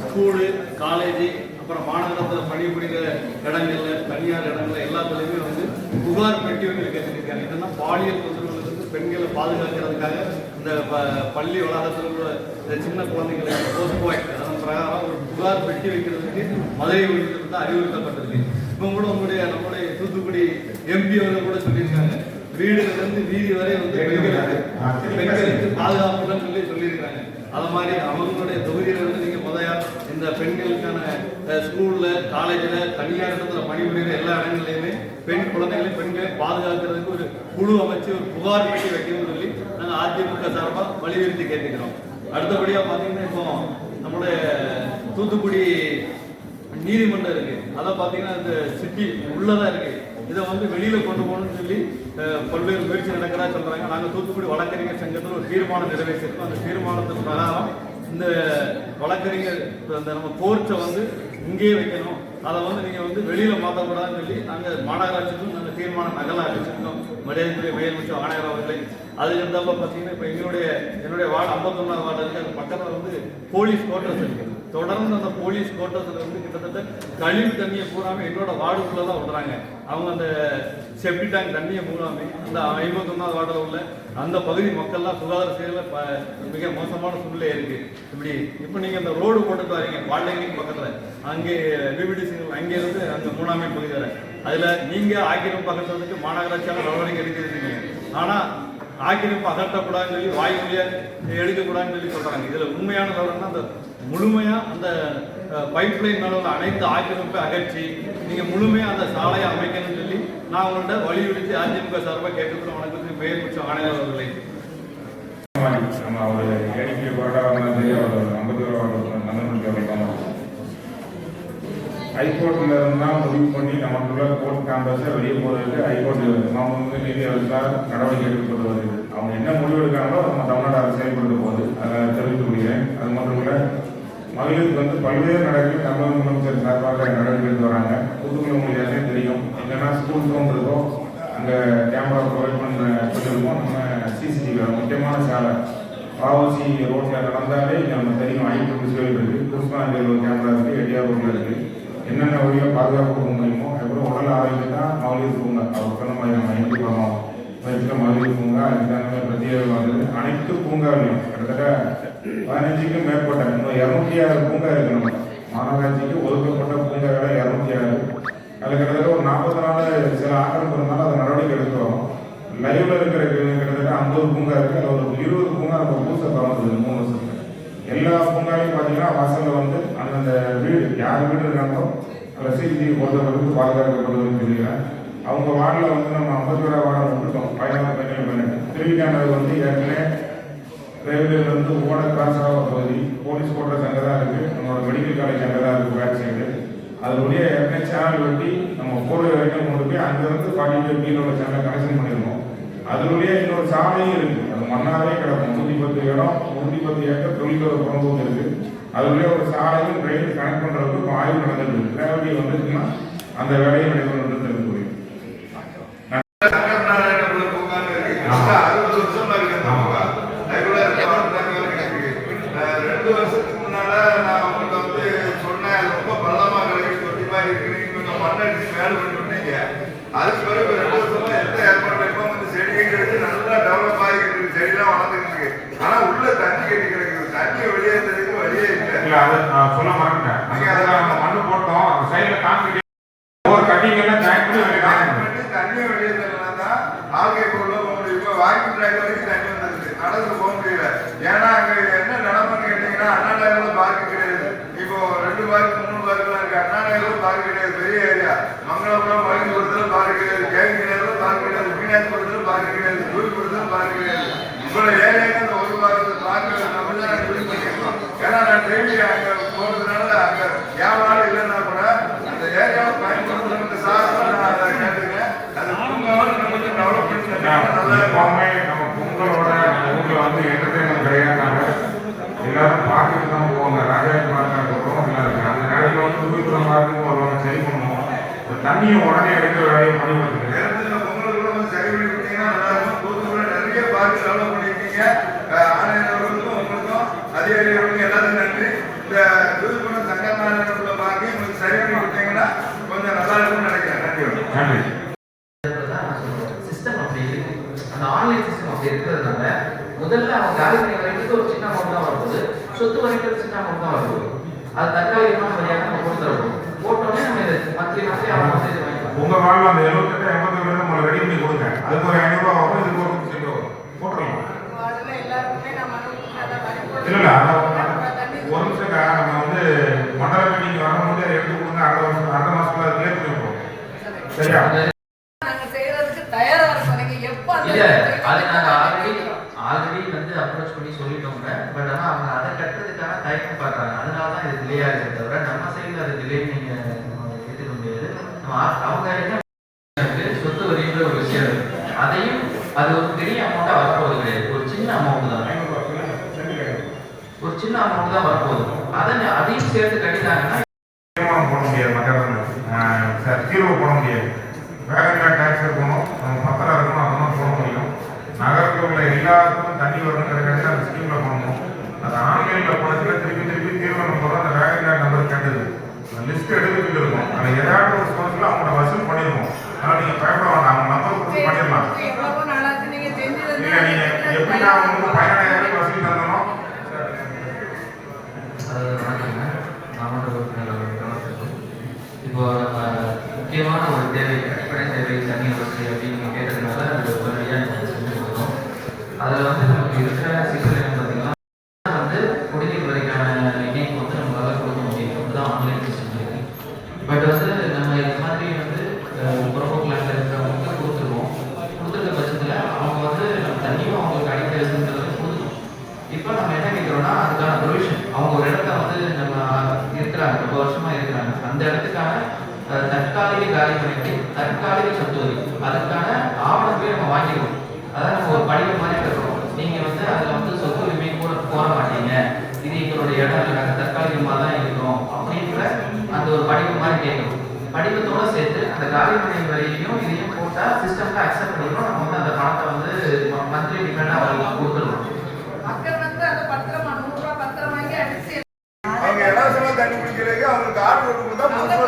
School college அப்புறம் மாநகரத்தில் பணிபுரிகிற இடங்கள்ல தனியார் இடங்கள்ல எல்லாத்துலேயுமே வந்து புகார் பெட்டி வந்து கட்டிருக்காங்க. என்னன்னா பாலியல் தொந்தரவுலேருந்து பெண்களை பாதுகாக்கிறதுக்காக இந்த ப- பள்ளி வளாகத்தில் உள்ள சின்ன குழந்தைங்களுக்கு போஸ்ட் ஆக்ட் அதன் பிரகாரம் ஒரு புகார் பெட்டி வைக்கிறதுக்கு மதுரை உயர்நீதிமன்றம் தான் அறிவுறுத்தப்பட்டிருக்கு. இப்போ கூட உங்களுடைய நம்முடைய தூத்துக்குடி எம்பி அவர்கள் கூட சொல்லியிருக்காங்க. வீடுகளிலிருந்து வீதி வரை வந்து பெண்களுக்கு பெண்களுக்கு பாதுகாப்புன்னு சொல்லி சொல்லியிருக்காங்க. அது மாதிரி அவங்களுடைய தொகுதியில் இருந்து நீங்கள் முதல்ல இந்த பெண்களுக்கான ஸ்கூலில் காலேஜில் தனியார் இடத்துல பணிபுரிகிற எல்லா இடங்கள்லயுமே பெண் குழந்தைகளை பெண்களை பாதுகாக்கிறதுக்கு ஒரு குழு அமைச்சு ஒரு புகார் பெட்டி வைக்கணும்னு சொல்லி நாங்கள் அதிமுக சார்பாக வலியுறுத்தி கேட்டுக்கிறோம். அடுத்தபடியாக பார்த்தீங்கன்னா இப்போ நம்மளுடைய தூத்துக்குடி நீதிமன்றம் இருக்குது அதை பார்த்தீங்கன்னா இந்த சிட்டி உள்ளதாக இருக்குது இதை வந்து வெளியில கொண்டு போகணும்னு சொல்லி பல்வேறு முயற்சி நடக்கிறதா சொல்றாங்க. நாங்கள் தூத்துக்குடி வழக்கறிஞர் சங்கத்தில் ஒரு தீர்மானம் நிறைவேற்றிருக்கோம். அந்த தீர்மானத்தின் பிரகாரம் இந்த வழக்கறிஞர் அந்த நம்ம கோர்ட்டை வந்து இங்கேயே வைக்கணும். அதை வந்து நீங்கள் வந்து வெளியில் மாற்றக்கூடாதுன்னு சொல்லி நாங்கள் மாநகராட்சிக்கும் நாங்கள் தீர்மானம் நகலாக அளிச்சிருக்கோம் மரியாதைக்குரிய மேயர் ஆணையர் அவர்களை. அது இருந்தாப்ப பார்த்தீங்கன்னா இப்போ எங்களுடைய என்னுடைய வார்டு ஐம்பத்தொன்னாவது வார்டு இருக்குது அது பக்கத்தில் வந்து போலீஸ் கோட்டர்ஸ் இருக்கு தொடர்ந்து அந்த போலீஸ் கோட்டத்தில் வந்து கிட்டத்தட்ட கழிவு தண்ணியை பூராமே எங்களோட வார்டுக்குள்ள தான் விடுறாங்க. அவங்க அந்த செப்டி டேங்க் தண்ணியை பூராமே அந்த ஐம்பத்தொன்னாவது வார்டில் உள்ள அந்த பகுதி மக்கள்லாம் சுகாதார சேவையில் ப- மிக மோசமான சூழ்நிலை இருக்குது இப்படி இப்போ நீங்கள் அந்த ரோடு போட்டுட்டு வரீங்க வால்டேங்கிங் பக்கத்தில். அங்கே பிபிடிசி அங்கே இருந்து அந்த மூணாமே பகுதி வர. அதில் நீங்கள் ஆக்கிரமிப்பு அகற்றுறதுக்கு மாநகராட்சியான நடவடிக்கை எடுக்கிறீங்க ஆனால் ஆக்கிரமிப்பு அகற்றக்கூடாதுன்னு சொல்லி வாய் எடுக்கக்கூடாதுன்னு சொல்லி சொல்கிறாங்க இதில் உண்மையான நிலவரம்னா அந்த முழுமையா அந்த பைப் லைன் மேல உள்ள அனைத்து ஆக்கிரமிப்பை அகற்றி நீங்க முழுமையா அந்த சாலையை அமைக்கணும்னு சொல்லி நான் உங்கள்கிட்ட வலியுறுத்தி அதிமுக சார்பாக கேட்டுக்கிறோம் வணக்கத்துக்கு பெயர் மிச்சம் ஆணையர் அவர்களை நம்ம அவர் ஏடிபி வார்டாக அவர் ஐம்பத்தி ஒரு வார்டு ஹைகோர்ட்ல இருந்தால் முடிவு பண்ணி நமக்குள்ள கோர்ட் கேம்பஸை வெளியே போகிறதுக்கு ஹைகோர்ட் வந்து நீதி அரசால் நடவடிக்கை எடுக்கப்பட்டு வருது அவங்க என்ன முடிவு எடுக்காங்களோ நம்ம தமிழ்நாடு அரசு செயல்படுத்த போகுது அதை தெரிவிக்க கொள்கிறேன் அது மட்டும் இல்லை மகளிருக்கு வந்து பல்வேறு நடவடிக்கை தமிழக முதலமைச்சர் சார்பாக நடவடிக்கை எடுத்து வராங்க. புதுமை உங்களுக்கு யாருமே தெரியும். இல்லைன்னா ஸ்கூல் ஃபோன் இருக்கோ அங்கே கேமரா ப்ரொவைட் பண்ண சொல்லியிருக்கோம் நம்ம சிசிடிவி முக்கியமான சாலை. பாவசி ரோட்டில் நடந்தாலே இங்க நம்ம தெரியும். ஐநூறு டிஸ்பிளே இருக்குது கிருஷ்ணாஞ்சல் ஒரு கேமரா இருக்குது எடிஆர் ரோட்டில் இருக்குது என்னென்ன வழியாக பாதுகாப்பு கொடுக்க முடியுமோ அதுக்கப்புறம் உடல் ஆரோக்கியம் தான் மகளிர் பூங்கா அவர் சொன்ன மாதிரி நம்ம ஐந்து பண்ணோம் மகளிர் பூங்கா அதுக்கான பிரத்யேக வந்தது அனைத்து பூங்காவிலையும் கிட்டத்தட்ட பதினஞ்சுக்கும் மேற்பட்ட இன்னும் இரநூத்தி ஆறு பூங்கா இருக்கு நம்ம மாநகராட்சிக்கு ஒதுக்கப்பட்ட பூங்காக்களை இரநூத்தி ஆறு. அதில் கிட்டத்தட்ட ஒரு நாற்பத்தி நாலு சில ஆக்கிரமிப்பு இருந்தாலும் அதை நடவடிக்கை எடுக்கிறோம் லைவ்ல இருக்கிற கிட்டத்தட்ட ஐம்பது பூங்கா இருக்கு. அதில் ஒரு இருபது பூங்கா நம்ம புதுசாக திறந்தது மூணு வருஷத்துக்கு எல்லா பூங்காலையும் பார்த்தீங்கன்னா வாசலில் வந்து அந்தந்த வீடு யார் வீடு இருக்காங்களோ அதில் சிசிடிவி பொறுத்தவரைக்கும் பாதுகாக்கப்படுதுன்னு சொல்லிக்கிறேன் அவங்க வார்டில் வந்து நம்ம ஐம்பத்தி ரூபா வார்டை விட்டுட்டோம் பதினாறு பதினேழு பதினெட்டு. திருவிக்கானது வந்து ஏற்கனவே ரயில்வேலேருந்து ஓட கிராஸ் ஆகிற பகுதி போலீஸ் கோட்டை அங்கே தான் இருக்குது நம்மளோட மெடிக்கல் காலேஜ் அங்கே தான் இருக்குது பேக் சைடு அதனுடைய ஏற்கனவே சேனல் வெட்டி நம்ம போர்வை வரைக்கும் கொண்டு போய் அங்கேருந்து ஃபார்ட்டி ஃபைவ் கீழோட சேனலை கனெக்ஷன் பண்ணியிருக்கோம் அதனுடைய இன்னொரு சாலையும் இருக்குது அது மண்ணாவே கிடக்கும். நூற்றி பத்து இடம் நூற்றி பத்து ஏக்கர் தொழிலோட பிறந்தவங்க இருக்குது அதனுடைய ஒரு சாலையும் ட்ரெயின் கனெக்ட் பண்ணுறதுக்கு இப்போ ஆய்வு நடந்துட்டு இருக்கு. கிராவிட்டி வந்துச்சுன்னா அந்த வேலையை நடைபெறும் தெரிந்து சங்கரநாராயணபுர பூங்கான்னு இருக்கு. கிட்டத்தட்ட அறுபது வருஷமா இருக்கு அந்த பூங்கா. regular development வேலை இருக்கு. நான் ரெண்டு வருஷத்துக்கு முன்னால நான் உங்களுக்கு வந்து சொன்னேன், அது ரொம்ப பள்ளமா கிடக்கு, தொட்டி மாதிரி இருக்கு, நீங்க கொஞ்சம் மண் அடிச்சு மேல பண்ணி விட்டீங்க. அதுக்கு பிறகு ரெண்டு வருஷமா எந்த ஏற்பாடு இப்போ வந்து செடிகள் எடுத்து நல்லா டெவலப் ஆகிட்டு இருக்கு செடியெல்லாம் வளர்ந்துட்டு இருக்கு ஆனா உள்ள தண்ணி கட்டி கிடக்குது தண்ணியை வெளியேறதுக்கு வழியே இல்லை இல்ல அது நான் சொல்ல மறந்துட்டேன் நீங்க அதுல அதை- நம்ம மண்ணு போட்டோம் அந்த சைடுல கான்கிரீட் ஒரு கட்டிங் எல்லாம் ஜாயின் பண்ணி வெளியே கால் காமிக்கணும். பண்ணி தண்ணி வெளியே தரலாம் ஆல்கை உள்ள போக முடியும் இப்போ வாக்கிங் ட்ராக் வரைக்கும் தண்ணி வந்துருது நடந்து போக முடியல ஏன்னா அங்க என்ன நிலமன்னு கேட்டீங்கன்னா அண்ணா நகர்ல பார்க்க கிடையாது இப்போ ரெண்டு பார்க் மூணு பார்க்கெல்லாம் இருக்கு அண்ணா பார்க்க கிடையாது பெரிய ஏரியா. மங்களபுரம் மகிழ்புரத்துல பார்க்க கிடையாது கேவி நகர்ல பார்க்க கிடையாது மீனாட்சிபுரத்துல பார்க்க கிடையாது தூய்புரத்துல பார்க்க கிடையாது. இவ்வளவு ஏரியாக்கு அந்த ஒரு பார்க்க பார்க்க தமிழ்நாடு ஏன்னா நான் டெய்லி அங்க போறதுனால அங்க வியாபாரம் இல்லைன்னா கூட தண்ணியை உடனே எடுக்கிற வேலையை பண்ணி கொடுக்குறேன் அதிகாரிகளுக்கும் எல்லாத்துக்கும் நன்றி. இந்த விருதுபுரம் சங்கமான பாக்கி உங்களுக்கு சரி பண்ணி கொடுத்தீங்கன்னா கொஞ்சம் நல்லா இருக்கும்னு நினைக்கிறேன். நன்றி. சிஸ்டம் அப்படி இருக்கு. அந்த ஆன்லைன் சிஸ்டம் அப்படி இருக்கிறதுனால முதல்ல அவங்க காலி பண்ணி வரைக்கும் ஒரு சின்ன அமௌண்ட் தான் வருது சொத்து வரைக்கும் ஒரு சின்ன அமௌண்ட் தான் வருது அது தற்காலிகமான வழியாக நம்ம கொடுத்துருக்கோம் இது வாங்கிக்கலாம் உங்க வாழ்ல அந்த எழுபத்தெட்டு எண்பத்தி ரெண்டு உங்களை ரெடி பண்ணி கொடுங்க. அதுக்கு ஒரு ஐநூறுரூவா வரும் இதுக்கு ஒரு நூற்றி வரும் போட்டுடலாம். இல்ல ஒரு நிமிஷம்க்கா நம்ம வந்து மண்டல மீட்டிங் வரும்போது எடுத்து கொடுங்க. அடுத்த வருஷம் அடுத்த மாசத்துல கிளியர் பண்ணி விட்டுருவோம் சரியா? நாங்க செய்யறதுக்கு தயாரா இருக்கோம். நீங்க எப்ப இல்ல அது நாங்க ஆல்ரெடி கேட்கிறோம். ஆல்ரெடி வந்து அப்ரோச் பண்ணி சொல்லிட்டோங்க பட் ஆனா அவங்க அதை கட்டுறதுக்கான தயக்கம் பார்க்கறாங்க அதனால தான் இது டிலே ஆகுது தவிர நம்ம சைடுல அது டிலே நீங்க ஏற்றுக்க முடியாது நம்ம ஆ- அவங்க சொத்து வரின்ற ஒரு விஷயம் அதையும் அது ஒரு பெரிய அமௌண்ட்டாக வரப்போகுது கிடையாது. ஒரு சின்ன அமௌண்ட் தான். ஒரு சின்ன அமௌண்ட் தான் வரப்போகுது. அதை அதையும் சேர்த்து கட்டிட்டாங்கன்னா தீர்மானம் போட முடியாது மற்ற இடத்துல தீர்வு போட முடியாது. வேற என்ன டேக்ஸ் இருக்கணும் நம்ம பத்திரம் இருக்கணும் அதெல்லாம் போட முடியும். நகரத்தில் உள்ள எல்லாத்துக்கும் தண்ணி வரணுங்கிறதுக்காக அந்த ஸ்கீமில் பண்ணணும் அது ஆன்லைனில் போனதுல திருப்பி திருப்பி தீர்மானம் போடுற அந்த வேகன் கார்டு நம்பர் கேட்டது. லிஸ்ட் எடுத்துக்கிட்டு இருக்கும் அதில் ஏதாவது ஒரு சோர்ஸில் அவங்கள வசூல் பண்ணிருக்கோம். அதனால் நீங்கள் பயப்பட வேண்டாம். அவங்க நம்பர் கொடுத்து பண்ணிடலாம். நீங்க இல்லை நீங்கள் எப்படி நான் உங்களுக்கு பதினெட்டாயிரம் வசூல் தந்தனோ அது. இப்போ நம்ம முக்கியமான ஒரு தேவை அடிப்படை தேவை தண்ணி வசதி அப்படின்னு நீங்க கேட்டதுனால அது உடனடியாக நம்ம செஞ்சு கொடுத்தோம். அதில் வந்து நமக்கு இருக்கிற சிக்கல் என்ன பார்த்தீங்கன்னா வந்து குடிநீர் வரைக்கான இணைப்பு வந்து நம்மளால கொடுக்க முடியும் அதுதான் ஆன்லைன் சிஸ்டம் இருக்கு பட் வந்து நம்ம இது மாதிரி வந்து புறப்போக்கு லேண்டில் இருக்கிறவங்களுக்கு கொடுத்துருவோம் கொடுத்துருக்க பட்சத்தில் அவங்க வந்து நம்ம தண்ணியும் அவங்களுக்கு அடிப்படை வசதிங்கிறது கொடுத்துருவோம் இப்போ நம்ம என்ன கேட்குறோம்னா அதுக்கான ப்ரொவிஷன் அவங்க ஒரு இடத்த வந்து நம்ம இருக்கிறாங்க ரொம்ப வருஷமா இருக்கிறாங்க அந்த இடத்துக்கான அஹ், பண்ணிட்டு தற்காலிக சொத்து வரி அதுக்கான ஆவணத்தையும் நம்ம வாங்கிடுவோம் அதாவது ஒரு படிவம் மாதிரி கட்டுறோம் நீங்க வந்து அதுல வந்து சொத்து உரிமை கூட கோர மாட்டீங்க. இது எங்களுடைய இடம் நாங்கள் தற்காலிகமாக தான் இருக்கிறோம் அப்படின்ற அந்த ஒரு படிவம் மாதிரி கேட்கணும். படிவத்தோட சேர்த்து அந்த காலி மனை இதையும் போட்டா சிஸ்டம்ல அக்செப்ட் பண்ணிக்கிறோம். நம்ம வந்து அந்த பணத்தை வந்து மந்த்லி டிபெண்டாக அவங்களுக்கு கொடுத்துருவோம் மக்கள் வந்து அந்த பத்திரமா நூறு ரூபாய் பத்திரம் வாங்கி அடிச்சு அவங்க இலவசமா தண்ணி குடிக்கிறதுக்கு அவங்களுக்கு ரூபா கொடுத்தா